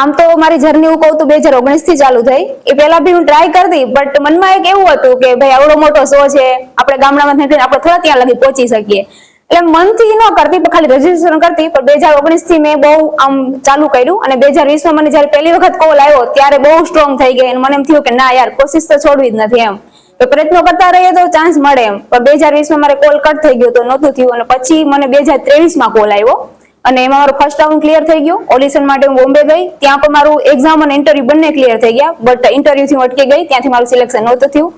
આમ તો મારી જર્ની હું કહું તો બે હજાર ઓગણીસથી ચાલુ થઈ. એ પહેલા બી હું ટ્રાય કરતી બટ મનમાં એક એવું હતું કે ભાઈ આવડો મોટો શો છે, આપણે ગામડામાં આપણે થોડા ત્યાં લગી પહોંચી શકીએ. એટલે મનથી ન કરતી ખાલી રજીસ્ટ્રેશન કરતી, પણ બે હજાર ઓગણીસથી મેં બહુ આમ ચાલુ કર્યું. અને બે હજાર વીસમાં મને જયારે પહેલી વખત કોલ આવ્યો, ત્યારે બહુ સ્ટ્રોંગ થઈ ગઈ અને મને એમ થયું કે ના યાર, કોશિશ તો છોડવી જ નથી એમ. પ્રયત્નો કરતા રહીએ તો ચાન્સ મળે એમ. પણ બે હજાર વીસમાં મારે કોલ કટ થઈ ગયો તો નહોતું થયું અને પછી મને બે હજાર ત્રેવીસમાં કોલ આવ્યો. અને એમાં મારું ફર્સ્ટ રાઉન્ડ ક્લિયર થઈ ગયું. ઓડિશન માટે હું બોમ્બે ગઈ. ત્યાં પણ મારું એક્ઝામ અને ઇન્ટરવ્યુ બંને ક્લિયર થઈ ગયા. બટ ઇન્ટરવ્યુથી અટકી ગઈ. ત્યાંથી મારું સિલેક્શન નહોતું થયું.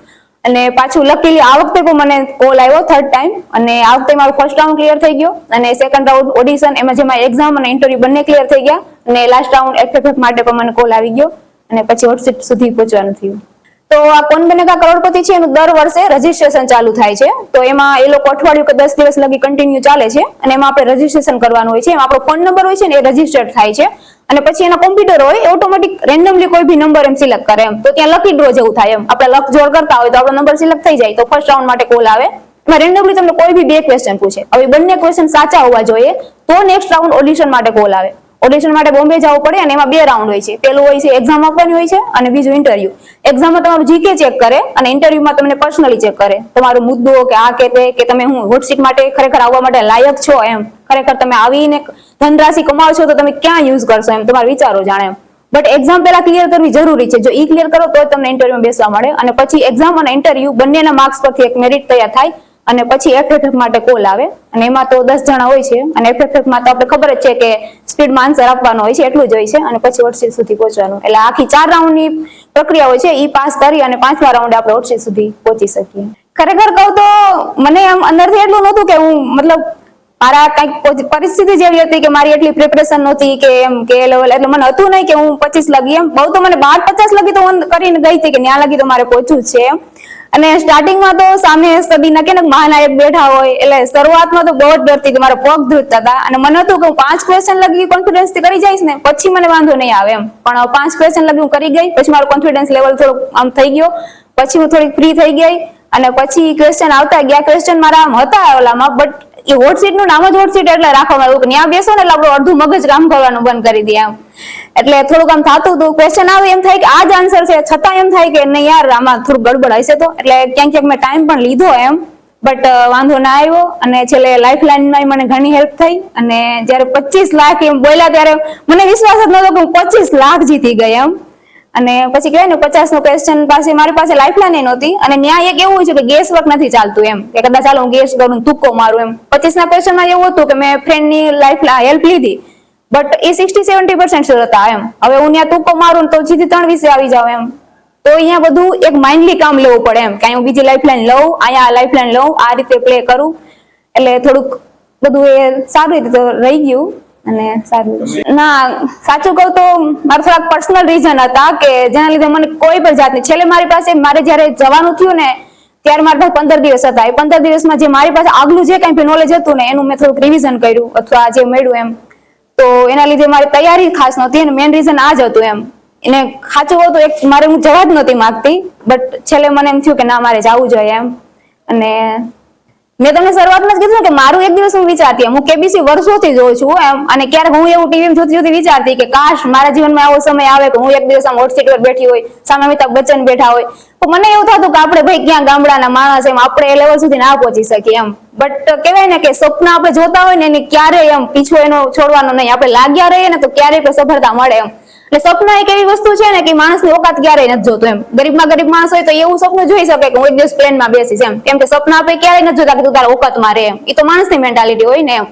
અને પાછું લકીલી આ વખતે પણ મને કોલ આવ્યો થર્ડ ટાઈમ અને આ વખતે મારું ફર્સ્ટ રાઉન્ડ ક્લિયર થઈ ગયો. અને સેકન્ડ રાઉન્ડ ઓડિશન એમાં જેમાં એક્ઝામ અને ઇન્ટરવ્યુ બંને ક્લિયર થઈ ગયા. અને લાસ્ટ રાઉન્ડ એફએફએફ માટે પણ મને કોલ આવી ગયો. અને પછી હોટસીટ સુધી પહોંચવાનું થયું. તો આ કોણ બનેગા કરોડપતિ છે, એનું દર વર્ષે રજીસ્ટ્રેશન ચાલુ થાય છે. તો એમાં એ લોકો અઠવાડિયું કે દસ દિવસ લગી કન્ટિન્યુ ચાલે છે અને એમાં આપણે રજીસ્ટ્રેશન કરવાનું હોય છે. એમાં આપણો ફોન નંબર હોય છે ને એ રજીસ્ટર્ડ થાય છે. અને પછી એના કોમ્પ્યુટર હોય ઓટોમેટિક રેન્ડમલી કોઈ બી નંબર એમ સિલેક્ટ કરે એમ. તો ત્યાં લકી ડ્રો જેવું થાય એમ. આપણે લક જોડ કરતા હોય તો આપણો નંબર સિલેક્ટ થઈ જાય. તો ફર્સ્ટ રાઉન્ડ માટે કોલ આવે. એમાં રેન્ડમલી તમને કોઈ બી બે ક્વેશ્ચન પૂછે. હવે બંને ક્વેશ્ચન સાચા હોવા જોઈએ. તો નેક્સ્ટ રાઉન્ડ ઓડિશન માટે કોલ આવે. ઓડિશન માટે બોમ્બે જવું પડે અને એમાં બે રાઉન્ડ હોય છે. પેલું હોય છે એક્ઝામ આપવાની હોય છે અને બીજું ઇન્ટરવ્યુ એક્ઝામમાં તમારું જીકે ચેક કરે અને ઇન્ટરવ્યુમાં તમને પર્સનલી ચેક કરે. તમારો મુદ્દો કે આ કે તે કે તમે હું હોટ સીટ માટે ખરેખર આવવા માટે લાયક છો એમ. ખરેખર તમે આવીને ધનરાશિ કમાવો છો તો તમે ક્યાં યુઝ કરશો એમ તમારા વિચારો જાણે એમ. બટ એક્ઝામ પહેલા ક્લિયર કરવી જરૂરી છે. જો ઈ ક્લિયર કરો તો તમને ઇન્ટરવ્યુમાં બેસવા મળે. અને પછી એક્ઝામ અને ઇન્ટરવ્યુ બંનેના માર્ક્સ પરથી એક મેરિટ તૈયાર થાય અને પછી એફએફએફ માટે કોલ આવે. અને એમાં તો દસ જણા હોય છે. અને એફએફએફમાં તો આપણે ખબર જ છે કે સ્પીડમાં આન્સર આપવાનો હોય છે, એટલું જ હોય છે અને પછી હોટસીટ સુધી પહોંચવાનું. એટલે આખી ચાર રાઉન્ડની પ્રક્રિયા હોય છે એ પાસ કરી અને પાંચમા રાઉન્ડે આપણે હોટસીટ સુધી પહોંચી શકીએ. ખરેખર કહું તો મને આમ અંદરથી એટલું નહોતું કે હું મતલબ મારા કંઈક પરિસ્થિતિ જેવી હતી કે મારી એટલી પ્રિપરેશન નહોતી કે એમ કે લેવલ એટલે મને હતું નહીં કે હું પચીસ લગી એમ. બહુ તો મને બાર પચાસ લગી તો કરીને ગઈ હતી કે ત્યાં લગી તો મારે પહોંચવું છે અને સ્ટાર્ટિંગમાં તો સામે સદીના કે મહાનાયક બેઠા હોય, એટલે શરૂઆતમાં તો બહુ જ ડરતી હતી, મારા પગ ધ્રુજતા હતા. અને મને હતું કે હું પાંચ ક્વેશ્ચન લગી કોન્ફિડન્સથી કરી જઈશ ને, પછી મને વાંધો નહીં આવે એમ. પણ પાંચ ક્વેશ્ચન લગી હું કરી ગઈ, પછી મારો કોન્ફિડન્સ લેવલ થોડો આમ થઈ ગયો. પછી હું થોડીક ફ્રી થઈ ગઈ. અને પછી ક્વેશ્ચન આવતા ગયા. ક્વેશ્ચન મારા હતા ઓલામાં બટ એ હોટ સીટનું નામ જ હોટ સીટ એટલે રાખવામાં આવ્યું કે ત્યાં બેસો ને એટલે આપણું અડધું મગજ કામ કરવાનું બંધ કરી દે આમ એટલે થોડુંક આમ થતું હતું. ક્વેશ્ચન આવે એમ થાય કે આ જ આન્સર છે. છતાં એમ થાય કે નહીં યાર, આમાં થોડું ગડબડ હશે તો. એટલે ક્યાંક ક્યાંક મેં ટાઈમ પણ લીધો એમ. બટ વાંધો ના આવ્યો. અને છેલ્લે લાઈફ લાઈનમાં મને ઘણી હેલ્પ થઈ. અને જ્યારે પચીસ લાખ એમ બોલ્યા ત્યારે મને વિશ્વાસ જ નહોતો કે હું પચીસ લાખ જીતી ગઈ એમ. અને પછી કહેવાય ને પચાસ નો ક્વેશ્ચન પાસે મારી પાસે લાઈફલાઈન નહોતી. અને ન્યાય એક એવું છે કે ગેસ વર્ક નથી ચાલતું એમ. કે કદાચ ચાલો હું ગેસ કરું તુક્કો મારું એમ. પચીસ ના ક્વેશ્ચનમાં એવું હતું કે મેં ફ્રેન્ડની લાઈફ હેલ્પ લીધી. બટ એ સિક્સટી સેવન્ટી પર્સન્ટ હતા એમ. હવે હું ત્યાં તુક્કો મારું તો સીધી ત્રણ વિશે આવી જાવ એમ. તો અહીંયા બધું એક માઇન્ડલી કામ લેવું પડે એમ. કે હું બીજી લાઈફલાઈન લઉં, અહીંયા લાઈફલાઈન લઉં, આ રીતે પ્લે કરું. એટલે થોડુંક બધું એ સારી રીતે રહી ગયું. અને સારું ના, સાચું કહું તો મારા થોડાક પર્સનલ રીઝન હતા કે જેના લીધે મને કોઈ પણ જાતની છેલ્લે મારી પાસે મારે જ્યારે જવાનું થયું ને, ત્યારે મારી પાસે પંદર દિવસ હતા. એ પંદર દિવસમાં જે મારી પાસે આગલું જે કઈ નોલેજ હતું ને, એનું મેં થોડુંક રિવિઝન કર્યું અથવા જે મળ્યું એમ. તો એના લીધે મારી તૈયારી ખાસ નહોતી અને મેઇન રીઝન આ જ હતું એમ. એને સાચું કહું તો એક મારે હું જવા જ નહોતી માંગતી બટ છેલ્લે મને એમ થયું કે ના, મારે જવું જોઈએ એમ. અને મેં તમને શરૂઆતમાં જ કીધું કે મારું એક દિવસ હું વિચારતી હું કેબીસી વર્ષોથી જોઉં છું એમ, અને ક્યારેક હું એવું ટીવી જોતી જોતી વિચારતી કે કાશ મારા જીવનમાં આવો સમય આવે કે હું એક દિવસ આમ હોટ સીટ પર બેઠી હોય, સામે અમિતાભ બચ્ચન બેઠા હોય. તો મને એવું થતું કે આપણે ભાઈ ક્યાં ગામડાના માણસ એમ, આપણે એ લેવલ સુધી ના પહોંચી શકીએ એમ. બટ કહેવાય ને કે સ્વપ્ન આપણે જોતા હોય ને એની ક્યારેય એમ, પીછો એનો છોડવાનો નહીં. આપણે લાગ્યા રહીએ ને તો ક્યારેય સફળતા મળે એમ. એટલે સપના એક એવી વસ્તુ છે ને કે માણસની ઓકાત ક્યારેય નથી જોતો એમ. ગરીબમાં ગરીબ માણસ હોય તો એવું સપનું જોઈ શકે કે હું એક દિવસ પ્લેનમાં બેસીશ એમ. કેમ કે સપના આપણે ક્યારેય નથી જોતા કે તું તારા ઓકાતમાં રહે એમ. એ તો માણસની મેન્ટાલિટી હોય ને એમ.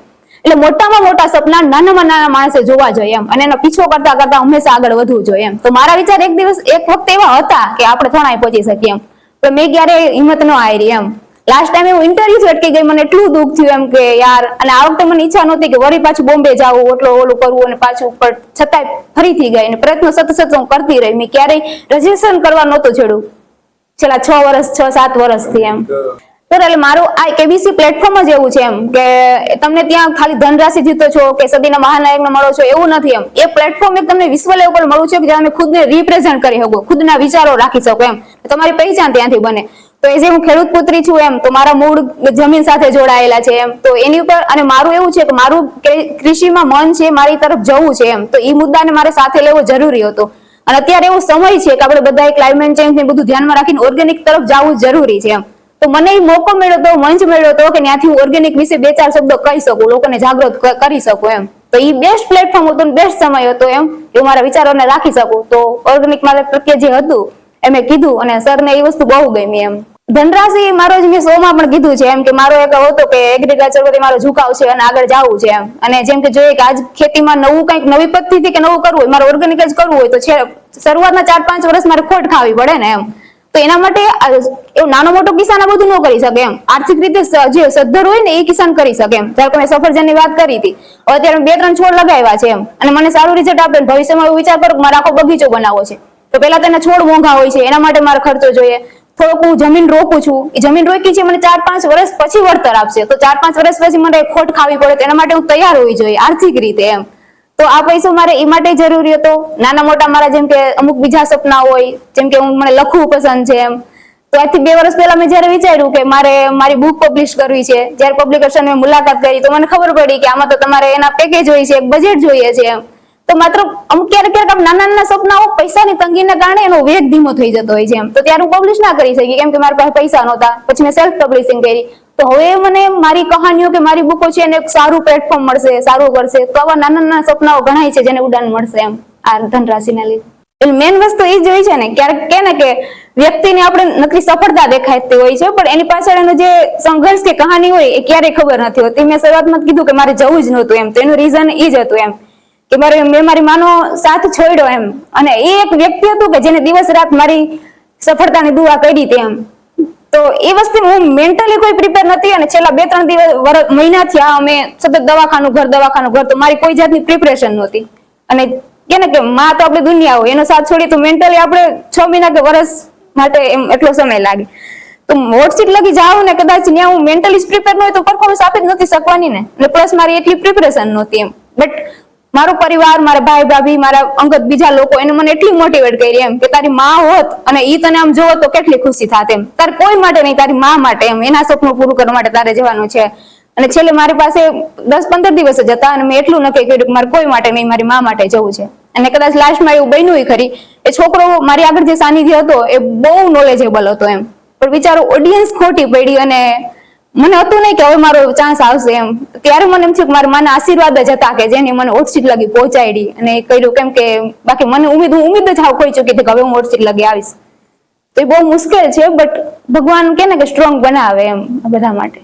એટલે મોટામાં મોટા સપના નાનામાં નાના માણસે જોવા જોઈએ એમ. અને એનો પીછો કરતા કરતા હંમેશા આગળ વધવું જોઈએ એમ. તો મારા વિચાર એક દિવસ, એક વખત એવા હતા કે આપણે થોડા પહોંચી શકીએ એમ. પણ મેં ક્યારેય હિંમત ન આવી એમ. લાસ્ટ ટાઈમ એવું ઇન્ટરવ્યુ અટકી ગઈ મને એટલું દુઃખ થયું એમ કે યાર અને આ વખતે મને ઈચ્છા નહોતી કે વળી પાછું બોમ્બે જાવું એટલો ઓલું કરવું અને પાછું પણ છતાંય ફરીથી ગઈ. અને પ્રયત્ન સતત સતત હું કરતી રહી. મેં ક્યારેય રજીસ્ટ્રેશન કરવા નહોતું છેડું છેલ્લા છ વર્ષ છ સાત વર્ષથી એમ. સર એટલે મારું આ કેબીસી પ્લેટફોર્મ જ એવું છે એમ કે તમને ત્યાં ખાલી ધનરાશિ જીતો છો કે સદીના મહાનાયકને મળો છો એવું નથી એમ. એ પ્લેટફોર્મ એક તમને વિશ્વ લેવલ પર મળવું છે કે જ્યાં તમે ખુદને રિપ્રેઝન્ટ કરી શકો ખુદના વિચારો રાખી શકો એમ. તમારી પહેચાન ત્યાંથી બને. તો એ જે હું ખેડૂત પુત્રી છું એમ, તો મારા મૂળ જમીન સાથે જોડાયેલા છે એમ. તો એની ઉપર, અને મારું એવું છે કે મારું કૃષિમાં મન છે મારી તરફ જવું છે એમ. તો એ મુદ્દાને મારે સાથે લેવો જરૂરી હતો. અને અત્યારે એવો સમય છે કે આપણે બધાએ ક્લાઇમેટ ચેન્જ ને બધું ધ્યાનમાં રાખીને ઓર્ગેનિક તરફ જવું જરૂરી છે એમ. તો મને એ મોકો મળ્યો તો, મંચ મળ્યો તો કે ત્યાંથી હું ઓર્ગેનિક વિશે બે ચાર શબ્દો કહી શકું, લોકોને જાગૃત કરી શકું એમ. તો એ બેસ્ટ પ્લેટફોર્મ હતું બેસ્ટ સમય હતો એમ એ મારા વિચારોને રાખી શકું. તો ઓર્ગેનિક મારા પ્રત્યે જે હતું એ મેં કીધું અને સરને એ વસ્તુ બહુ ગમી એમ. ધનરાશિ મારો જ મેં શોમાં પણ કીધું છે, એમ કે મારો એક હતો કે એગ્રીકલ્ચર પ્રત્યે મારો ઝુકાવ છે અને આગળ જવું છે એમ. અને જેમ કે જોઈએ કે આજ ખેતીમાં નવું કંઈક નવી પદ્ધતિથી કે નવું કરવું હોય, મારે ઓર્ગેનિક જ કરવું હોય, તો છે, શરૂઆતના ચાર પાંચ વર્ષ મારે ખોટ ખાવી પડે ને એમ. તો એના માટે એવું નાનો મોટો કિસાન આ બધું ન કરી શકે એમ. આર્થિક રીતે જે સદ્ધર હોય ને એ કિસાન કરી શકે એમ. કે મેં સફરજનની વાત કરી હતી. અત્યારે બે ત્રણ છોડ લગાવ્યા છે એમ. અને મને સારું રિઝલ્ટ આપે ભવિષ્યમાં વિચાર કરો મારે આખો બગીચો બનાવવો છે. તો પેલા તેના છોડ મોંઘા હોય છે, એના માટે મારે ખર્ચો જોઈએ. થોડુંક હું જમીન રોકું છું. એ જમીન રોકી છે, મને ચાર પાંચ વર્ષ પછી વળતર આપશે. તો ચાર પાંચ વર્ષ પછી મને ખોટ ખાવી પડે એના માટે હું તૈયાર હોવી જોઈએ, આર્થિક રીતે એમ. તો આ પૈસો મારે એ માટે જરૂરી હતો. નાના મોટા મારા જેમ કે અમુક બીજા સપના હોય, જેમ કે હું મને લખવું પસંદ છે એમ. તો આજથી બે વર્ષ પહેલા મેં જયારે વિચાર્યું કે મારે મારી બુક પબ્લિશ કરવી છે, જ્યારે પબ્લિકેશન મેં મુલાકાત કરી, તો મને ખબર પડી કે આમાં તો તમારે એના પેકેજ હોય છે બજેટ જોઈએ છે એમ. તો માત્ર અમુક ક્યારેક ક્યારેક આમ નાના નાના સપનાઓ પૈસાની તંગીને કારણે એનો વેગ ધીમો થઈ જતો હોય છે એમ. તો ત્યારે હું પબ્લિશ ના કરી શકી, કેમ કે મારી પાસે પૈસા નહોતા. પછી મેં સેલ્ફ પબ્લિશિંગ કરી. તો હવે મને મારી કહાનીઓ કે મારી બુકો છે એને એક સારું પ્લેટફોર્મ મળશે, સારું કરશે. તો આવા નાના નાના સપનાઓ ઘણાય છે જેને ઉડાન મળશે એમ આ ધનરાશિના લીધે. મેન વસ્તુ એ જ હોય છે ને, ક્યારેક કે ને કે વ્યક્તિને આપણે નકરી સફળતા દેખાતી હોય છે, પણ એની પાછળ એનો જે સંઘર્ષ કે કહાની હોય એ ક્યારેય ખબર નથી હોતી. મેં શરૂઆતમાં કીધું કે મારે જવું જ નહોતું એમ. તો એનું રીઝન એ જ હતું એમ. કે મારે મેં મારી માનો સાથ છોડ્યો એમ. અને એ એક વ્યક્તિ હતું કે જેને દિવસ રાત મારી સફળતાની દુઆ કરી હતી એમ. તો એ વસ્તુ હું મેન્ટલી કોઈ પ્રિપેર નથી અને છેલ્લા બે ત્રણ દિવસ મહિનાથી આ અમે સતત દવાખાનું ઘર દવાખાનું ઘર, તો મારી કોઈ જાતની પ્રિપરેશન નહોતી. અને કે ને કે માં તો આપણે દુનિયા હોય, એનો સાથ છોડીએ તો મેન્ટલી આપણે છ મહિના કે વર્ષ માટે એમ એટલો સમય લાગે. તો વોટસીટ લગી જાવ ને કદાચ ત્યાં હું મેન્ટલી પ્રિપેર ન હોય તો પરફોર્મન્સ આપી જ નથી શકવાની ને. અને પ્લસ મારી એટલી પ્રિપરેશન નહોતી એમ. બટ મારો પરિવાર, મારા ભાઈ, ભાભી, મારા અંગત બીજા લોકો એને મને એટલી મોટિવેટ કરી એમ કે તારી માં હોત અને ઈ તને આમ જોવો તો કેટલી ખુશી થાત એમ. તારે કોઈ માટે નહીં, તારી માં માટે એમ. એના સપનું પૂરું કરવા માટે તારે જવાનું છે. અને છેલ્લે મારી પાસે દસ પંદર દિવસ જ હતા અને મેં એટલું નક્કી કર્યું કે મારે કોઈ માટે નહીં, મારી માં માટે જવું છે. અને કદાચ લાસ્ટમાં એવું બન્યું ખરી. એ છોકરો મારી આગળ જે સાનિધ્ય હતો એ બહુ નોલેજેબલ હતો એમ. પણ બિચારો ઓડિયન્સ ખોટી પડી અને મને હતું નહીં કે હવે મારો ચાન્સ આવશે એમ. ત્યારે મને એમ થયું કે મારા માના આશીર્વાદ જ હતા કે જેને મને ઓટસીટ લગી પહોંચાડી. અને કર્યું કેમ કે બાકી મને ઉમેદ, હું ઉમેદ જ હાવ ખોઈ ચૂકી હતી કે હવે હું ઓટસીટ લગી આવીશ. તો એ બહુ મુશ્કેલ છે બટ ભગવાન કે ને કે સ્ટ્રોંગ બનાવે એમ બધા માટે.